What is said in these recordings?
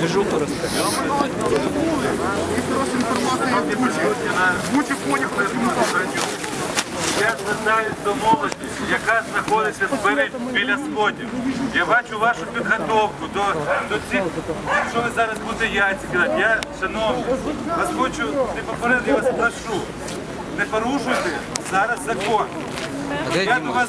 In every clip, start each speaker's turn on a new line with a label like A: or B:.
A: Держу, розкажу. Я звертаюсь до молоді, яка знаходиться біля сходів. Я бачу вашу підготовку до, до цих, що ви зараз будете яйця кидати. Я, шановні, вас хочу не попередити, я вас прошу. Не порушуйте зараз закон. Я до вас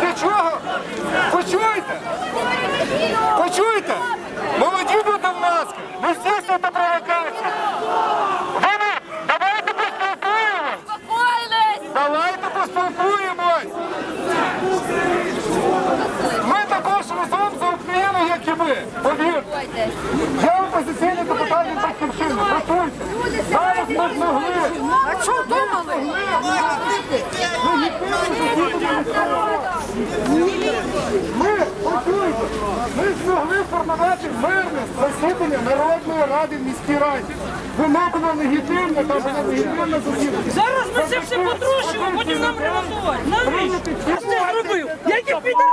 B: Для чого? Почуєте? Почуєте? Молоді люди в маски. Не здійснюйте провокації. Ви не- давайте поспілкуємось. Давайте поспілкуємось. Ми також разом за Україну, як і ви. Повірте. Я опозиційний депутат від Батьківщини. Працюйте. Зараз ми змогли.
C: А що думали?
B: Ми, почуйте, ми змогли формувати мирне засідання Народної ради в міській раді. Вимогла легітимне та була легітимна засідання.
D: Зараз ми це все потрощимо, потім нам ремонтувати. Навіщо? Що ти зробив? Які піде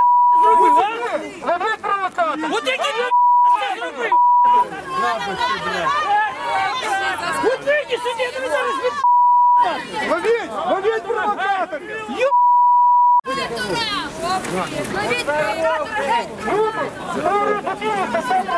D: зробив, а?
B: Лови провокатор!
D: От які ти зробив? От видиш, сиди, я тобі зараз від...
B: Ловіть! Ловіть провокаторів!
C: Ловіть провокатора геть!
B: Люди,